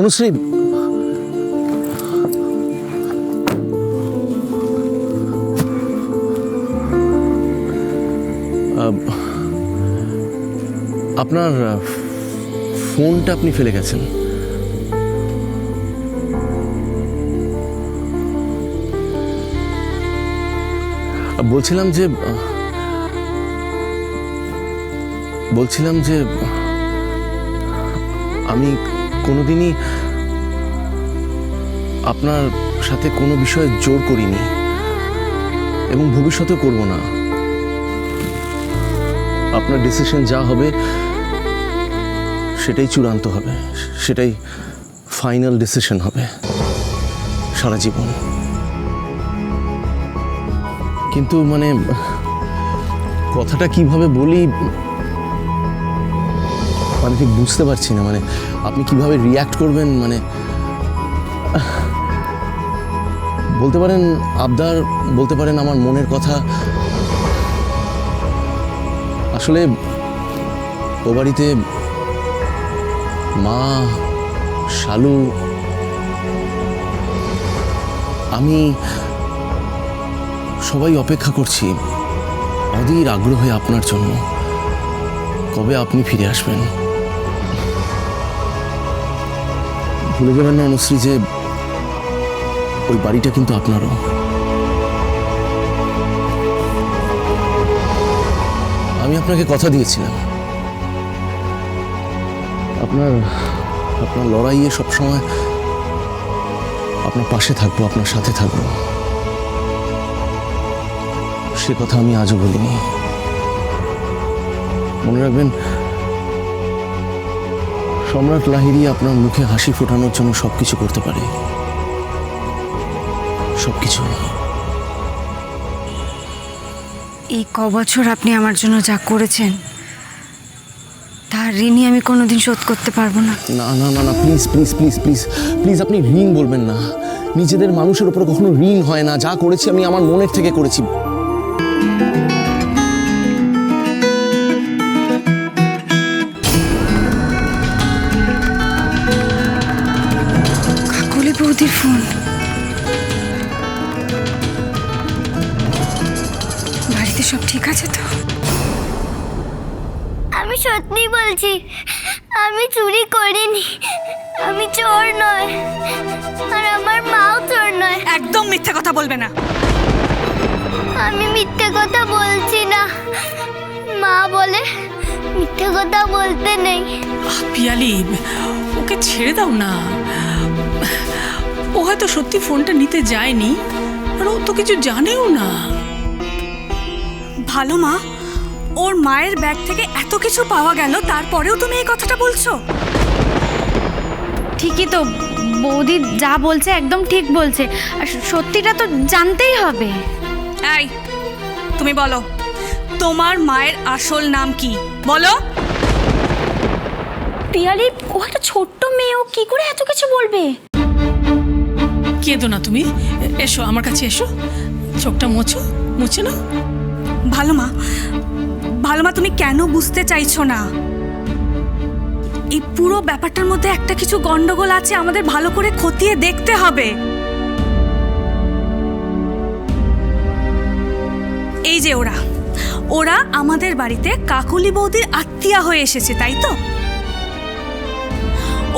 অনুশ্রী আপনার ফোনটা আপনি ফেলে গেছেন। বলছিলাম যে বলছিলাম যে আমি কোনোদিনই আপনার সাথে কোনো বিষয়ে জোর করিনি এবং ভবিষ্যতে করব না। আপনার ডিসিশন যা হবে, সেটাই চূড়ান্ত হবে, সেটাই ফাইনাল ডিসিশন হবে সারা জীবন। কিন্তু মানে কথাটা কীভাবে বলি মানে ঠিক বুঝতে পারছি না মানে আপনি কীভাবে রিয়াক্ট করবেন? মানে বলতে পারেন, আবদার, বলতে পারেন আমার মনের কথা। আসলে, ও বাড়িতে মা, শালু, আমি সবাই অপেক্ষা করছি অধীর আগ্রহে আপনার জন্য। কবে আপনি ফিরে আসবেন? ভুলে যাবেন না অনুশ্রী যে ওই বাড়িটা কিন্তু আপনারও। আমি আপনাকে কথা দিয়েছিলাম। আপনার আপনার লড়াইয়ে সবসময় আপনার পাশে থাকব, আপনার সাথে থাকব। সে কথা আমি আজও বলিনি। মনে রাখবেন সম্রাট লাহিড়ী আপনার মুখে হাসি ফোটানোর জন্য সবকিছু করতে পারে। সবকিছু এই ক বছর আপনি আমার জন্য যা করেছেন তার ঋণই আমি কোনোদিন শোধ করতে পারব না। না না না না please please please please please আপনি ঋণ বলবেন না। নিজেদের মানুষের উপর কখনো ঋণ হয় না। যা করেছি আমি আমার মনের থেকে করেছি। বৌদির ফোন বাড়িতে সব ঠিক আছে তো? আমি সত্যি বলছি আমি চুরি করিনি। আমি চোর নয় আর আমার মাও চোর নয়। একদম মিথ্যে কথা বলবে না। আমি মিথ্যে কথা বলছি না। মা বলে মিথ্যে কথা বলতে নেই। পিয়ালি ওকে ছেড়ে দাও না। ও হয়তো সত্যি ফোনটা নিতে যায়নি আর ও তো কিছু জানেও না। ভালো মা ওর মায়ের ব্যাগ থেকে এত কিছু পাওয়া গেল তারপরেও তুমি এই কথাটা বলছো? ঠিকই তো বৌদি যা বলছে একদম ঠিক বলছে আর সত্যিটা তো জানতেই হবে। এই তুমি বলো তোমার মায়ের আসল নাম কি? বলো। পিয়ালি ও একটা ছোট্ট মেয়ে ও কি করে এত কিছু বলবে? কেঁদো না তুমি। এসো, আমার কাছে এসো। চোখটা মোছো, মুছে না ভালো মা ভালো মা, তুমি কেন বুঝতে চাইছো না? এই পুরো ব্যাপারটার মধ্যে একটা কিছু গন্ডগোল আছে, আমাদের ভালো করে খতিয়ে দেখতে হবে। এই যে ওরা ওরা আমাদের বাড়িতে কাকলি বৌদির আত্মীয়া হয়ে এসেছে, তাই তো?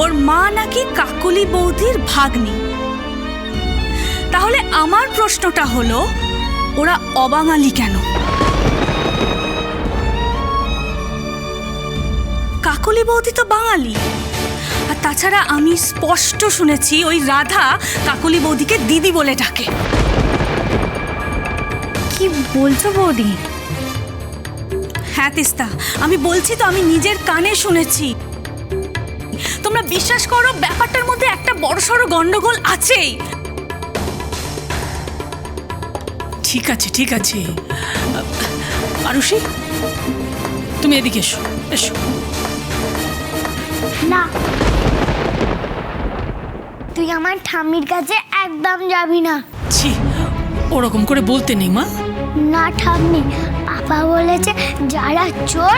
ওর মা নাকি কাকলি বৌদির ভাগ্নি। তাহলে আমার প্রশ্নটা হলো, ওরা অবাঙালি কেন? কাকলি বৌদি তো বাঙালি। আর তাছাড়া আমি স্পষ্ট শুনেছি ওই রাধা কাকলি বৌদিকে দিদি বলে ডাকে। কি বলছো বৌদি? হ্যাঁ তিস্তা, আমি বলছি তো, আমি নিজের কানে শুনেছি। তোমরা বিশ্বাস করো, ব্যাপারটার মধ্যে একটা বড়সড় গন্ডগোল আছেই। ঠিক আছে ঠিক আছে। আরুষি তুমি এদিকে এসো এসো। না। তুই আমার ঠাম্মির কাছে একদম যাবি না। ছি ওরকম করে বলতে নেই মা। না ঠাম্মি পাপা বলেছে যারা চোর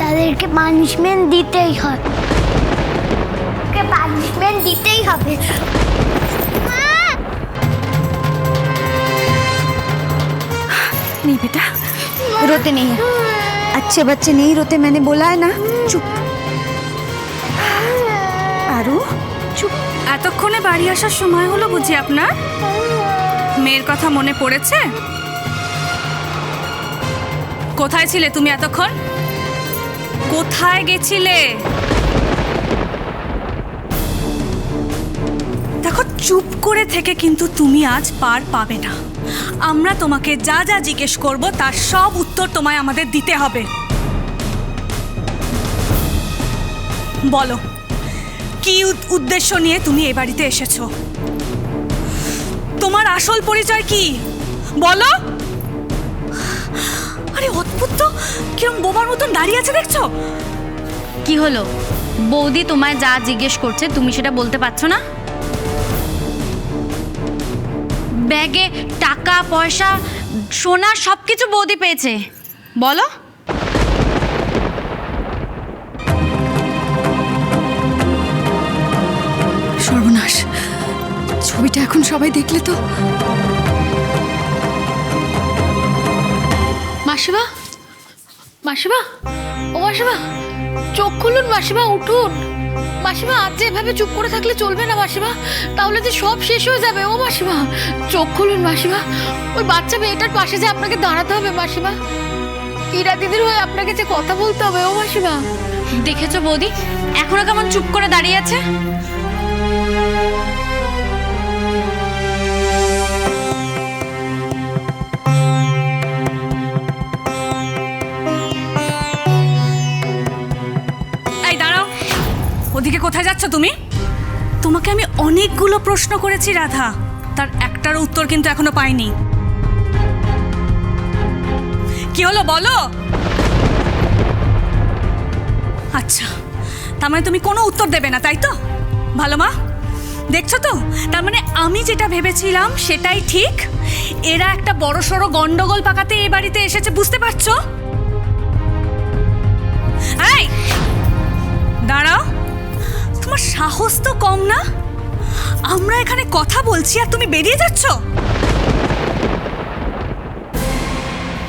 তাদেরকে পানিশমেন্ট দিতেই হয়। পানিশমেন্ট দিতেই হবে। नहीं बेटा रोते नहीं है अच्छे बच्चे नहीं रोते मैंने बोला है ना चुप আরু চুপ এতক্ষণে বাড়ি আসার সময় হলো বুঝি আপনার মেয়ের কথা মনে পড়েছে কোথায় ছিলে তুমি এতক্ষণ কোথায় গেছিলে দেখো চুপ করে থেকে কিন্তু তুমি আজ পার পাবে না আমরা তোমাকে যা যা জিজ্ঞেস করব, তার সব উত্তর তোমায় আমাদের দিতে হবে। বলো, কি উদ- উদ্দেশ্য নিয়ে তুমি এ বাড়িতে এসেছ? তোমার আসল পরিচয় কি? বলো! আরে অদ্ভুত তো! কিরম বোবার মতন দাঁড়িয়ে আছে দেখছ? কি হলো? বৌদি তোমায় যা জিজ্ঞেস করছে, তুমি সেটা বলতে পারছ না? ব্যাগে টাকা পয়সা সোনা সব কিছু বৌদি পেয়েছে। বলো। সর্বনাশ ছবিটা এখন সবাই দেখলে তো। মাসিমা মাসিমা ও মাসিমা চোখ খুলুন মাসিমা উঠুন। মাসিমা আজ যে এভাবে চুপ করে থাকলে চলবে না মাসিমা, তাহলে যে সব শেষ হয়ে যাবে, ও মাসিমা। চোখ খুলুন মাসিমা। ওই বাচ্চা মেয়েটার পাশে যে আপনাকে দাঁড়াতে হবে মাসিমা, ইরা দিদির হয়ে আপনাকে যে কথা বলতে হবে, ও মাসিমা। দেখেছ বৌদি, এখনও কেমন চুপ করে দাঁড়িয়ে আছে? যাচ্ছ তুমি? তোমাকে আমি অনেকগুলো প্রশ্ন করেছি, রাধা। তার একটার উত্তর কিন্তু এখনও পাইনি। কি হলো, বলো? আচ্ছা তার মানে তুমি কোনো উত্তর দেবে না, তাই তো? ভালো মা, দেখছ তো? তার মানে আমি যেটা ভেবেছিলাম সেটাই ঠিক। এরা একটা বড় সড়ো গন্ডগোল পাকাতে এ বাড়িতে এসেছে, বুঝতে পারছ? সাহস তো কম না? আমরা এখানে কথা বলছি আর তুমি বেরিয়ে যাচ্ছ?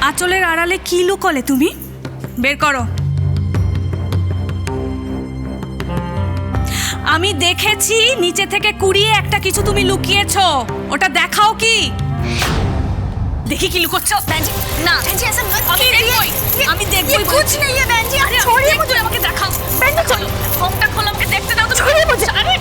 আঁচলের আড়ালে কি লুকলে তুমি? বের করো। আমি দেখেছি নিচে থেকে কুড়িয়ে একটা কিছু তুমি লুকিয়েছ। ওটা দেখাও কি? দেখি কি লুকোচ্ছ না আমি দেখবই আমি দেখবই কুছ নেই है बहन जी छोड़िए मुझे আমাকে দেখাও बहन চলো ফোনটা খোলো আমাকে দেখতে দাও তো छोड़िए मुझे আরে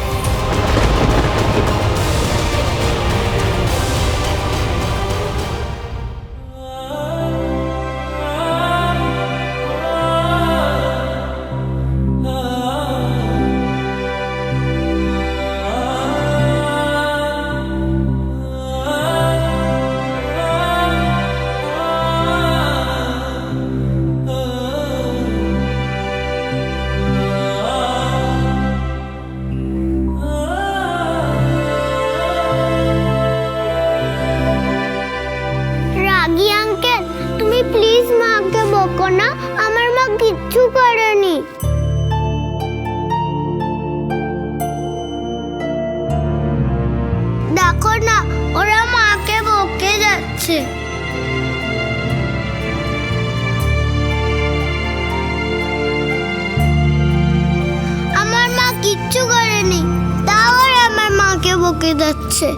কিচ্ছু করেনি। দেখো না, ওরা মাকে বকে যাচ্ছে। আমার মা কিচ্ছু করেনি, তাও আমার মাকে বকে যাচ্ছে।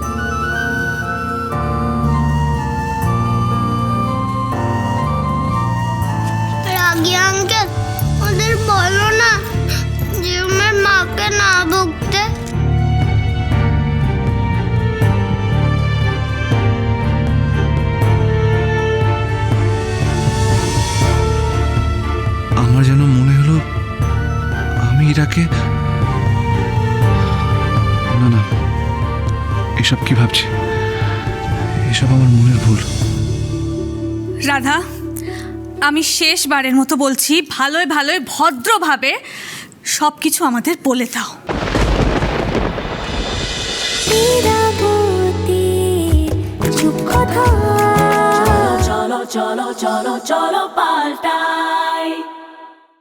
এসব কি ভাবছি? এসব আমার মনের ভুল। রাধা আমি শেষবারের মতো বলছি ভালোই ভালোই ভদ্রভাবে সব কিছু আমাদের বলে দাও। চলো cholo, cholo, cholo, paltai.